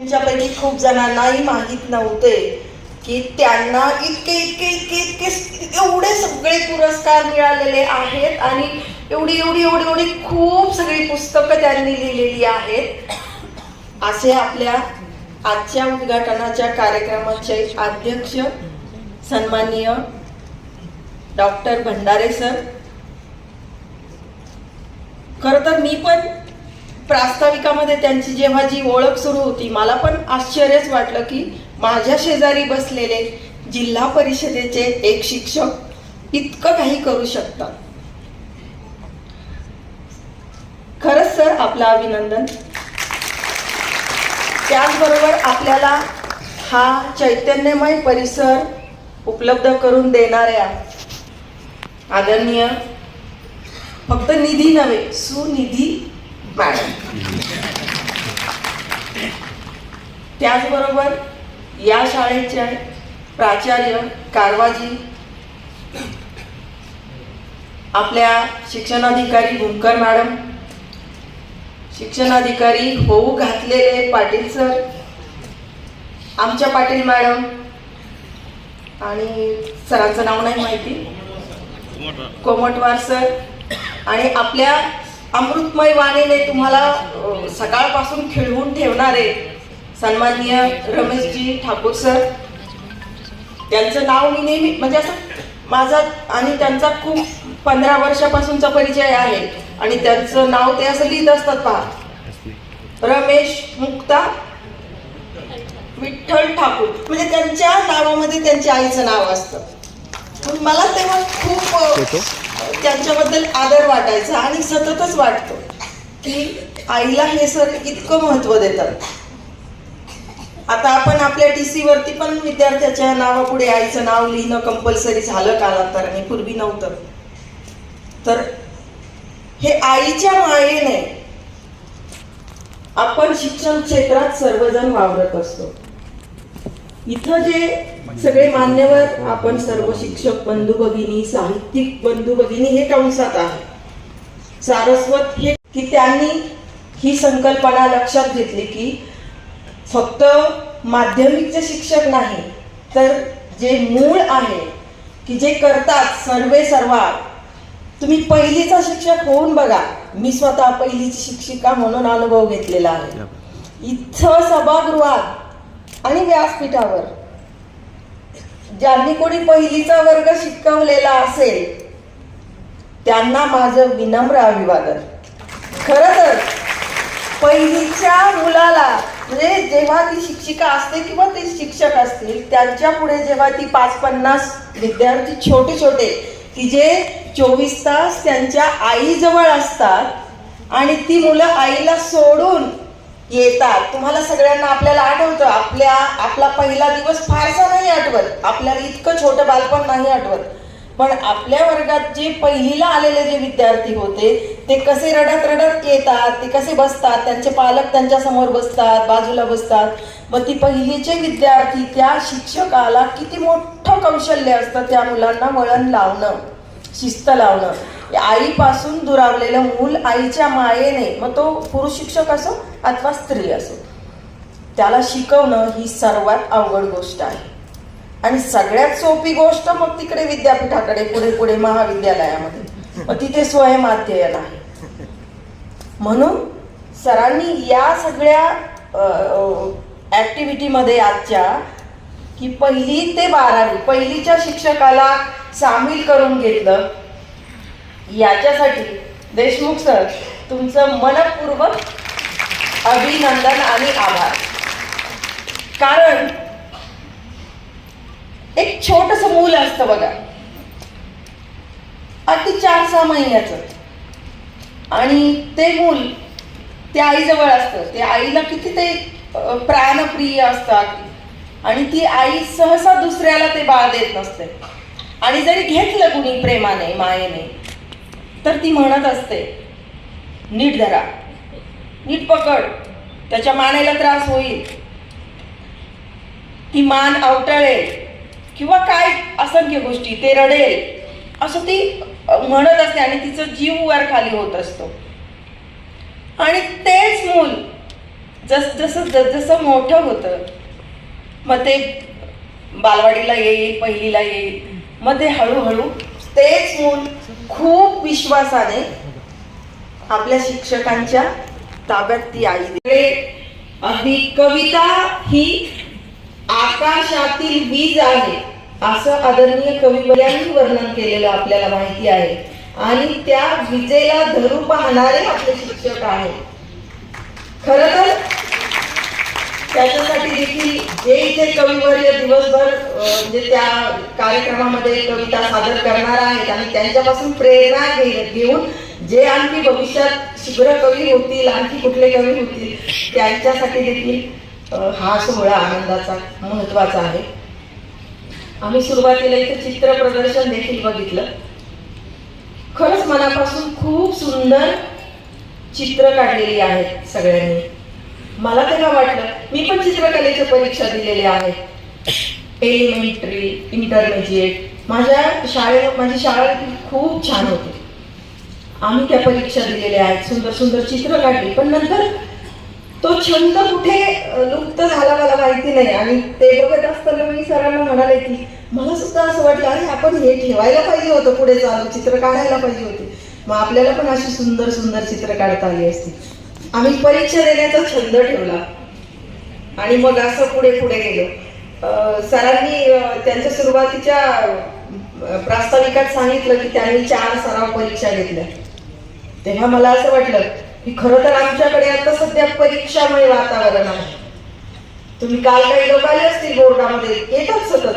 त्यांच्यापैकी खूप जणांनाही माहीत नव्हते की त्यांना इतके इतके इतके इतके एवढे सगळे पुरस्कार मिळालेले आहेत आणि एवढी एवढी एवढी एवढी खूप सगळी पुस्तकं त्यांनी लिहिलेली आहेत. असे आपल्या आजच्या उद्घाटनाच्या कार्यक्रमाचे अध्यक्ष सन्माननीय डॉक्टर भंडारे सर. खरं तर मी पण प्रास्ताविकामध्ये त्यांची जेव्हा जी ओळख सुरू होती मला पण आश्चर्यच वाटलं की माझ्या शेजारी बसलेले जिल्हा परिषदेचे एक शिक्षक इतकं काही करू शकतात. खरंच सर आपलं अभिनंदन. त्याचबरोबर आपल्याला हा चैतन्यमय परिसर उपलब्ध करून देणाऱ्या आदरणीय फक्त निधी नव्हे सुनिधी मॅडम. त्याचबरोबर या शाळेचे प्राचार्य कारवाजी आपल्या शिक्षणाधिकारी भूमकर मॅडम शिक्षणाधिकारी होऊ घातलेले पाटील सर आमच्या पाटील मॅडम आणि सरांचं नाव नाही माहिती. कोमटवार सर आणि आपल्या अमृतमय वाणीने तुम्हाला सकाळपासून खिळवून ठेवणारे सन्माननीय रमेशजी ठाकूर सर. त्यांचं नाव मी नेहमी म्हणजे असं माझा आणि त्यांचा खूप पंधरा वर्षापासूनचा परिचय आहे. आणि त्यांचं नाव ते असं लिहित असतात पहा. रमेश मुक्ता विठ्ठल ठाकूर. म्हणजे त्यांच्या नावामध्ये त्यांच्या आईचं नाव असतं. पण मला तेव्हा खूप त्यांच्याबद्दल आदर वाटायचा आणि सततच वाटतो की आईला हे सर इतकं महत्त्व देतात. आता आपण आपल्या टी सी वरती पण विद्यार्थ्याच्या नावापुढे आईचं नाव लिहिणं कंपल्सरी झालं कालांतराने. पूर्वी नव्हतं. तर हे आईच्या मायेने आपण शिक्षण क्षेत्रात सर्वजण वावरत असतो. इथं जे सगळे मान्यवर आपण सर्व शिक्षक बंधू भगिनी साहित्यिक बंधू भगिनी हे कंसात आहे. सारस्वत हे की त्यांनी ही संकल्पना लक्षात घेतली की फक्त माध्यमिकचे शिक्षक नाही तर जे मूळ आहे की जे करतात सर्वे सर्वा तुम्ही पहिलीचा शिक्षक होऊन बघा. मी स्वतः पहिलीची शिक्षिका म्हणून अनुभव घेतलेला आहे. इथं सभागृहात आणि व्यासपीठावर ज्यांनी कोणी पहिलीचा वर्ग शिकवलेला असेल त्यांना माझं विनम्र अभिवादन. खरं तर पहिलीच्या मुलाला म्हणजे जेव्हा ती शिक्षिका असते किंवा ते शिक्षक असतील त्यांच्या पुढे जेव्हा ती पाच पन्नास विद्यार्थी छोटे छोटे की जे चोवीस तास त्यांच्या आईजवळ असतात आणि ती मुलं आईला सोडून येतात तुम्हाला सगळ्यांना आपल्याला आठवतं आपल्या आपला पहिला दिवस फारसा नाही आठवत आपल्याला इतकं छोटं बालपण नाही आठवत. पण आपल्या वर्गात जे पहिलीला आलेले जे विद्यार्थी होते ते कसे रडत रडत येतात ते कसे बसतात त्यांचे पालक त्यांच्यासमोर बसतात बाजूला बसतात. मग ती पहिलीचे विद्यार्थी त्या शिक्षकाला किती मोठं कौशल्य असतं त्या मुलांना वळण लावणं शिस्त लावणं. आईपासून दुरावलेलं मूल आईच्या मायेने मग तो पुरुष शिक्षक असो अथवा स्त्री असो त्याला शिकवणं ही सर्वात अवघड गोष्ट आहे. आणि सगळ्यात सोपी गोष्ट मग तिकडे विद्यापीठाकडे पुढे पुढे महाविद्यालयामध्ये. मग तिथे स्वयंअध्ययन आहे. म्हणून सरांनी या सगळ्या ऍक्टिव्हिटीमध्ये आजच्या की पहिली ते बारावी पहिलीच्या शिक्षकाला सामील करून घेतलं याच्यासाठी देशमुख सर तुमचं मनपूर्वक अभिनंदन आणि आभार. कारण एक छोटस मूल असतं बघा. अगदी चार सहा महिन्याचं. आणि ते मूल त्या आईजवळ असतं. ते आईला किती ते प्राणप्रिय असतात. आणि ती आई सहसा दुसऱ्याला ते बाळ देत नसते. आणि जरी घेतलं कुणी प्रेमाने मायेने तर ती म्हणत असते नीट धरा. नीट पकड. त्याच्या मानेला त्रास होईल. ती मान अवटळेल. किंवा काय असंख्य गोष्टी ते रडेल असं ती म्हणत असते आणि तिचं जीव वर खाली होत असतो आणि तेच मूल जस जसं जसं मोठं होतं मग ते बालवाडीला येईल पहिलीला येईल मग ते हळूहळू तेच मूल खूप विश्वासाने आपल्या शिक्षकांच्या ताब्यात ती आई देते. कविता ही आकाशातील वीज आहे. असं आदरणीय कविवर्यांनी वर्णन केलेलं आपल्याला माहिती आहे. आणि त्या विजेला धरू पाहणारे आपले शिक्षक आहेत. खर तर त्याच्यासाठी देखील जे इथे कविवर्य दिवसभर म्हणजे त्या कार्यक्रमामध्ये कविता सादर करणार आहेत आणि त्यांच्यापासून प्रेरणा घेऊन जे आणखी भविष्यात शीघ्र कवी होतील आणखी कुठले कवी होतील त्यांच्यासाठी देखील हा सोहळा आनंदाचा महत्त्वाचा आहे. आम्ही सुरुवातीला इथे चित्र प्रदर्शन देखील बघितलं. खरंच मनापासून खूप सुंदर चित्र काढलेली आहेत सगळ्यांनी. मला तेव्हा वाटलं मी पण चित्रकलेच्या परीक्षा दिलेल्या आहेत एलिमेंटरी इंटरमिजिएट माझ्या शाळेत माझी शाळा खूप छान होती. आम्ही त्या परीक्षा दिलेल्या आहेत. सुंदर सुंदर चित्र काढली. पण नंतर तो छंद कुठे लुप्त झाला मला माहिती नाही. आणि ते बघत असताना मी सरांना म्हणाले की मला सुद्धा असं वाटलं अरे आपण हे ठेवायला पाहिजे होतं पुढे चालू चित्र काढायला पाहिजे होती. मग आपल्याला पण अशी सुंदर सुंदर चित्र काढता आली असती. आम्ही परीक्षा देण्याचा छंद ठेवला. आणि मग असं पुढे पुढे गेलो. सरांनी त्यांच्या सुरुवातीच्या प्रास्ताविकात सांगितलं की त्यांनी चार सराव परीक्षा घेतल्या. तेव्हा मला असं वाटलं की खरं तर आमच्याकडे आता सध्या परीक्षामुळे वातावरण आहे. तुम्ही काल काही लोक आले असतील बोर्डामध्ये येतात सतत.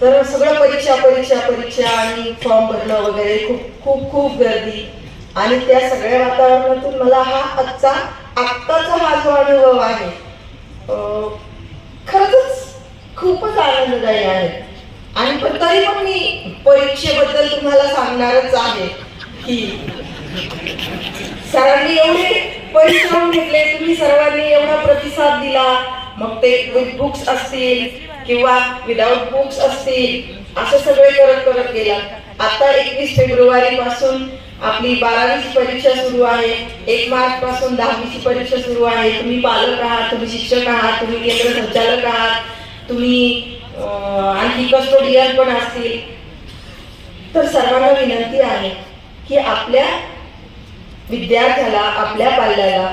तर सगळं परीक्षा परीक्षा परीक्षा आणि फॉर्म भरणं वगैरे खूप खूप खूप गर्दी. आणि त्या सगळ्या वातावरणातून मला हा आजचा आत्ताचा हा जो अनुभव आहे खरंच खूपच आनंददायी आहे. आणि पण तरी पण मी परीक्षेबद्दल तुम्हाला सांगणारच आहे की सरांनी एवढे परिश्रम घेतले तुम्ही सर्वांनी एवढा प्रतिसाद दिला. मग ते विथ बुक्स असतील किंवा विदाउट बुक्स असतील असं सगळे करत करत गेला. आता एकवीस फेब्रुवारी पासून आपली बारावीची परीक्षा सुरू आहे. एक मार्च पासून दहावीची परीक्षा सुरू आहे. तुम्ही पालक आहात तुम्ही शिक्षक आहात तुम्ही केंद्र संचालक आहात तुम्ही आणखी कस्टोडियन पण असतील. तर सर्वांना विनंती आहे की आपल्या विद्यार्थ्याला आपल्या पाल्याला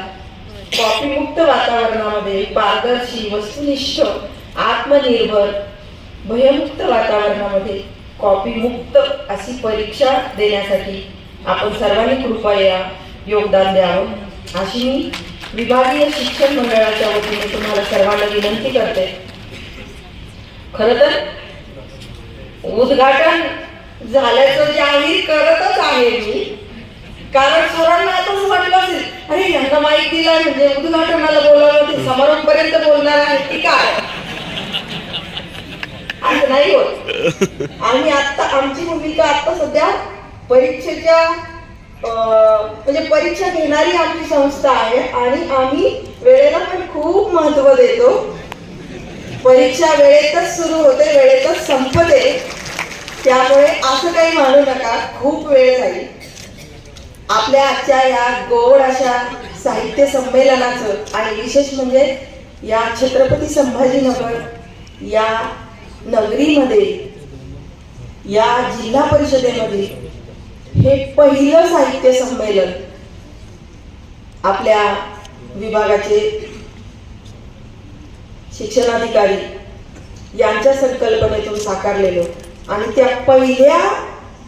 कॉपीमुक्त वातावरणामध्ये पारदर्शी वस्तुनिष्ठ आत्मनिर्भर भयमुक्त वातावरणामध्ये कॉपीमुक्त अशी परीक्षा देण्यासाठी आपण सर्वांनी कृपया योगदान द्यावं. अशी मी विभागीय शिक्षण मंडळाच्या वतीने तुम्हाला सर्वांना विनंती करते. खर तर उद्घाटन झाल्याचं जाहीर करतच आहे मी. कारण सरांना आता वाटलं असेल अरे यांना माहिती दिला म्हणजे उद्घाटनाला बोलावलं ते समारोपापर्यंत बोलणार आहे की काय? असं नाही होत. आणि आता आमची भूमिका आता सध्या परीक्षेच्या अं, म्हणजे परीक्षा घेणारी आमची संस्था आहे आणि आम्ही वेळेला पण खूप महत्त्व देतो. परीक्षा वेळेतच सुरू होते वेळेतच संपते. त्यामुळे असं काही मानू नका खूप वेळ जाईल. आपल्या आजच्या या गोड अशा साहित्य संमेलनाचं आणि विशेष म्हणजे या छत्रपती संभाजीनगर या नगरीमध्ये या जिल्हा परिषदेमध्ये हे पहिलं साहित्य संमेलन आपल्या विभागाचे शिक्षणाधिकारी यांच्या संकल्पनेतून साकारलेलं आणि त्या पहिल्या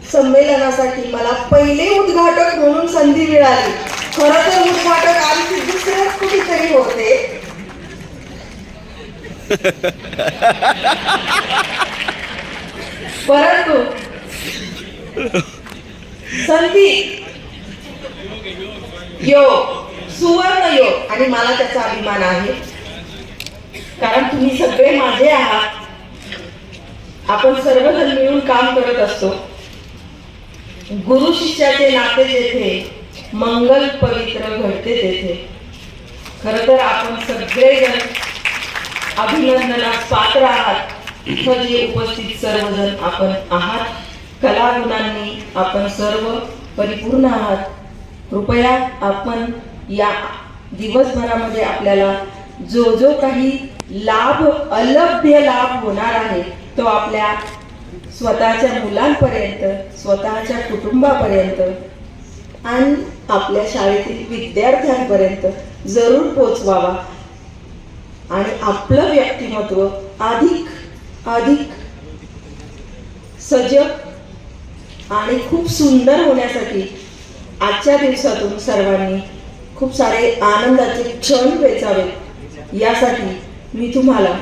संमेलनासाठी मला पहिले उद्घाटक म्हणून संधी मिळाली. खर तर उद्घाटक आमची दुसऱ्याच कुठेतरी होते. परंतु संधी योग सुवर्ण योग आणि मला त्याचा अभिमान आहे. कारण तुम्ही सगळे माझे आहात. आपण सर्वजण मिळून काम करत असतो. गुरु शिष्याचे नाते जेथे मंगल पवित्र घडते तेथे. खर तर आपण सगळेजण अभिनंदनास पात्र आहात. इथं जे उपस्थित सर्वजण आपण आहात. कलागुणांनी आपण सर्व परिपूर्ण आहात. कृपया आपण या दिवसभरामध्ये आपल्याला जो जो काही लाभ अलभ्य लाभ होणार आहे तो आपल्या स्वतःच्या मुलांपर्यंत स्वतःच्या कुटुंबापर्यंत आणि आपल्या शाळेतील विद्यार्थ्यांपर्यंत जरूर पोचवावा. आणि आपलं व्यक्तिमत्व अधिक अधिक सजग आणि खूप सुंदर होण्यासाठी आजच्या दिवसातून सर्वांनी खूप सारे आनंदाचे क्षण वेचावेत यासाठी मी तुम्हाला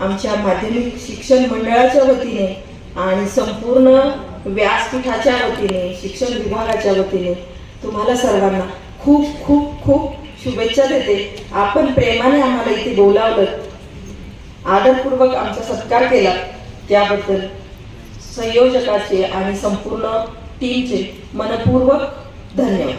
आमच्या माध्यमिक शिक्षण मंडळाच्या वतीने आणि संपूर्ण व्यासपीठाच्या वतीने शिक्षण विभागाच्या वतीने तुम्हाला सर्वांना खूप खूप खूप शुभेच्छा देते. आपण प्रेमाने आम्हाला इथे बोलावलं. आदरपूर्वक आमचा सत्कार केला. त्याबद्दल संयोजकाचे आणि संपूर्ण टीमचे मनपूर्वक धन्यवाद.